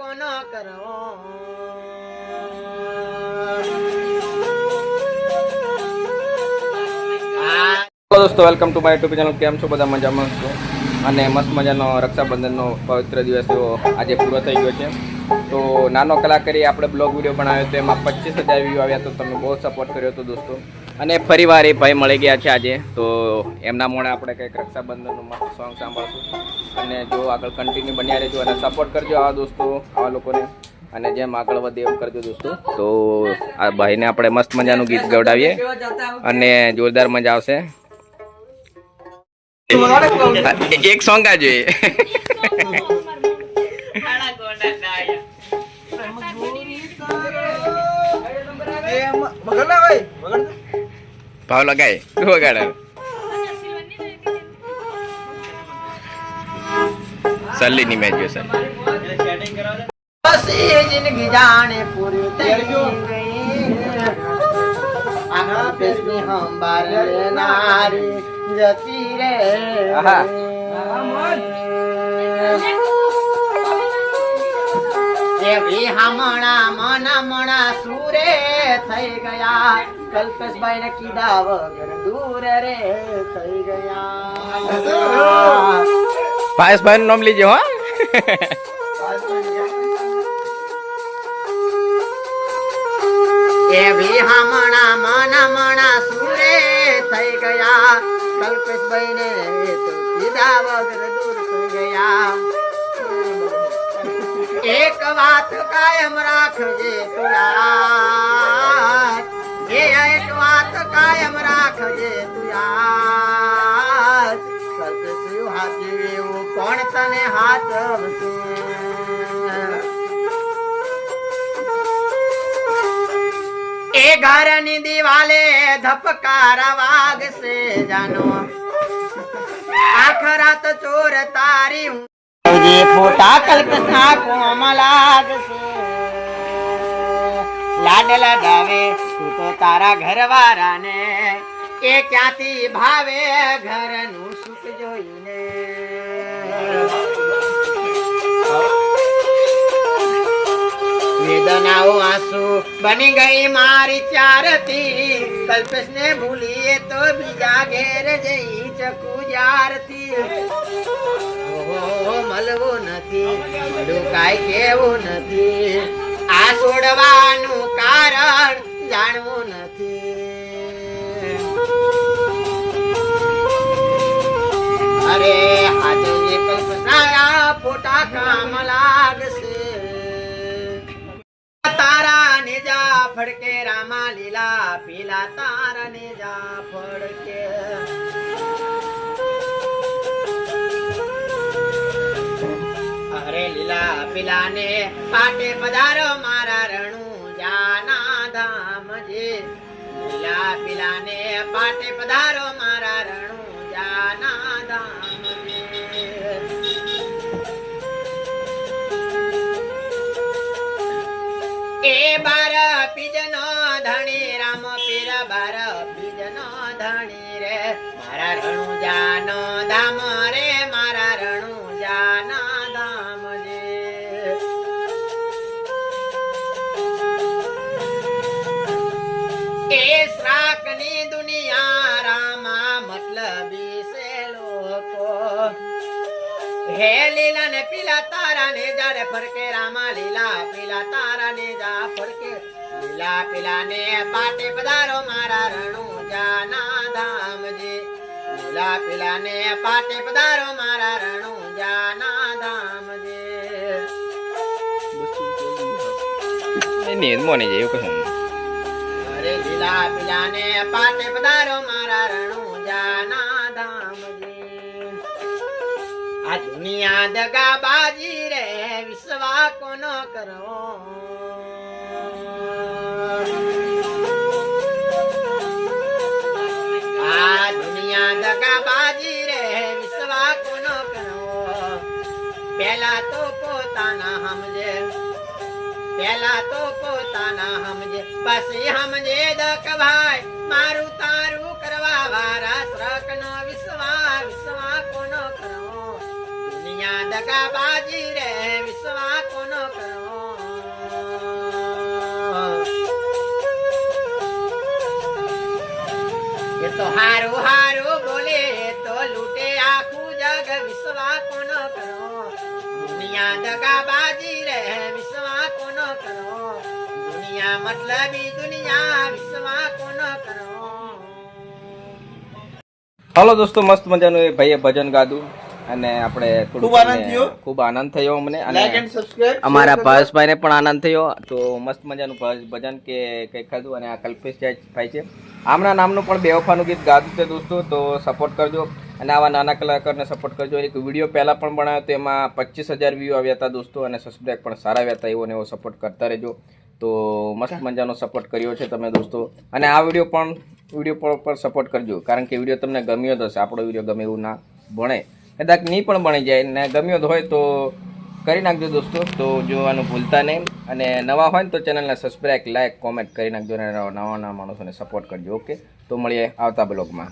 કોનો કરવો દોસ્તો welcome to my YouTube channel કેમ છો? બધા મજામાં છો? અને મસ્ત મજાનો રક્ષાબંધનનો પવિત્ર દિવસ આજે પૂરો થઈ ગયો છે. તો નાનો કલાકારી આપણે બ્લોગ વીડિયો બનાવ્યો તો એમાં પચીસ હજાર વ્યૂ આવ્યા તો તમે બહુ સપોર્ટ કર્યો હતો દોસ્તો. અને ફરીવાર એ ભાઈ મળી ગયા છે આજે. તો એમના મોડે આપણે કંઈક રક્ષાબંધનનું મસ્ત સોંગ સાંભળશું. અને જો આગળ કન્ટિન્યુ બન્યા રહેજો અને સપોર્ટ કરજો આવા દોસ્તો આવા લોકોને. અને જેમ આગળ વધે એમ કરજો દોસ્તો. તો આ ભાઈને આપણે મસ્ત મજાનું ગીત ગવડાવીએ અને જોરદાર મજા આવશે. એક સોંગ આ જોઈએ. ભાવ લગાય વગાડે સલ્લી ની મેચ સર પછી જિંદગી જાણે પૂરી થઈ ગઈ આ પેશની હંબાર નારી જતી રે. એવી હમણા મન મણા સુરે થઈ ગયા. કલ્પેશભાઈ ને કીધા વગર દૂર રે થઈ ગયા. પાયસભાઈ નું નામ લીજો હો. એવી હમણા મન મણા સુરે થઈ ગયા. કલ્પેશભાઈ ને તો કીધા વગર દૂર થઈ ગયા. એક વાત કાયમ રાખજે તું યાર એ એક વાત કાયમ રાખજે તું યાર હાથી એવું કોણ તને હાથ એ ઘરની દિવાલે ધપકારા વાગશે જાનો. આખરાત ચોર તારી હું ફોટા કલ્પના કોમ લાગશે. લાડ લડાવે તું તો તારા ઘરવાળાને એ ક્યાંથી ભાવે? ઘરનું સુખ જોઈને. વેદનાઓ આંસુ બની ગઈ મારી ચારતી. કલ્પેશ ને ભૂલીએ તો બીજા ઘેર જઈ ચકુ ઓહો, મળવું નથી કાંઈ કેવું નથી. આ છોડવાનું કારણ જાણવું નથી. અરે, આજે કલ્પનાયા કલ્પના ફોટા કામ લાગશે. તારા ને જા ફડકે, રામા લીલા પીલા તારા ને જા ફડકે. અરે, લીલા પીલા ને પાટે પધારો મારા રણુ. લીલા પીલા ને પાટે પધારો મારા રણુ જાના ધામ. જે એ બાર પીજનો ધણી, રામ પીર બાર પીજનો ધણી રે. મારા રણુ જાનો ધામ એ શ્રાકની દુનિયા રામા મતલબી છે હે લીલા ને પીલા તારા ને જારે ફરકે, રામા લીલા પીલા તારા ને જા ફરકે. લીલા પીલા ને પાટે પધારો મારા રણુ જાના ધામજી લીલા પીલા ને પાટે પધારો મારા રણુ જાના ધામજી નહીં મોને જાય, એવું કશું અરે લીલા પીલા ને પાટે પધારો મારા રણુ જાના ધામજી આ દુનિયા દગા બાજી રે, વિશ્વા કોનો કરો આ દુનિયા દગા બાજી રે, વિશ્વા કોનો કરો પેલા તો પોતાના સમજે પેલા તો પોતાના સમજે પછી સમજે દક બાજી રે વિશ્વા કોનો કરો? એ તો હારું હારું બોલે, તો લૂટે આખું જગ વિશ્વા કોનો કરો? દુનિયા દગા બાજી રે વિશ્વા કોનો કરો? દુનિયા મતલબી દુનિયા વિશ્વા કોનો હલો દોસ્તો, મસ્ત મજાનું એ ભાઈએ ભજન ગાધું. અને આપણે ખૂબ આનંદ થયો. ખૂબ આનંદ થયો અમને અને અમારા ભાવેશભાઈને પણ આનંદ થયો. તો મસ્ત મજાનું ભજ- ભજન કે કંઈક ખાધું અને આ કલ્પેશ ભાઈ છે. આમના નામનું પણ બેવફાનું ગીત ગાતું છે દોસ્તો તો સપોર્ટ કરજો. અને આવા નાના કલાકારને સપોર્ટ કરજો. એક વીડિયો પહેલાં પણ બનાવ્યો તો એમાં પચીસ હજાર વ્યૂ આવ્યા હતા દોસ્તો અને સબસ્ક્રાઈબ પણ સારા આવ્યા હતા એવો ને એવો સપોર્ટ કરતા રહેજો. તો મસ્ત મજાનો સપોર્ટ કર્યો છે તમે દોસ્તો. અને આ વીડિયો પણ વીડિયો પર પર સપોર્ટ કરજો. કારણ કે વીડિયો તમને ગમ્યો હશે. આપણો વીડિયો ગમે એવું ના ભણે. કદાચ નહીં પણ બની જાય ને ગમ્યો હોય તો કરી નાખજો દોસ્તો. તો જોવાનું ભૂલતા નહીં. અને નવા હોય ને તો ચેનલને સબસ્ક્રાઈબ લાઇક કોમેન્ટ કરી નાખજો અને નવા નવા માણસોને સપોર્ટ કરજો ઓકે તો મળીએ આવતા બ્લોગમાં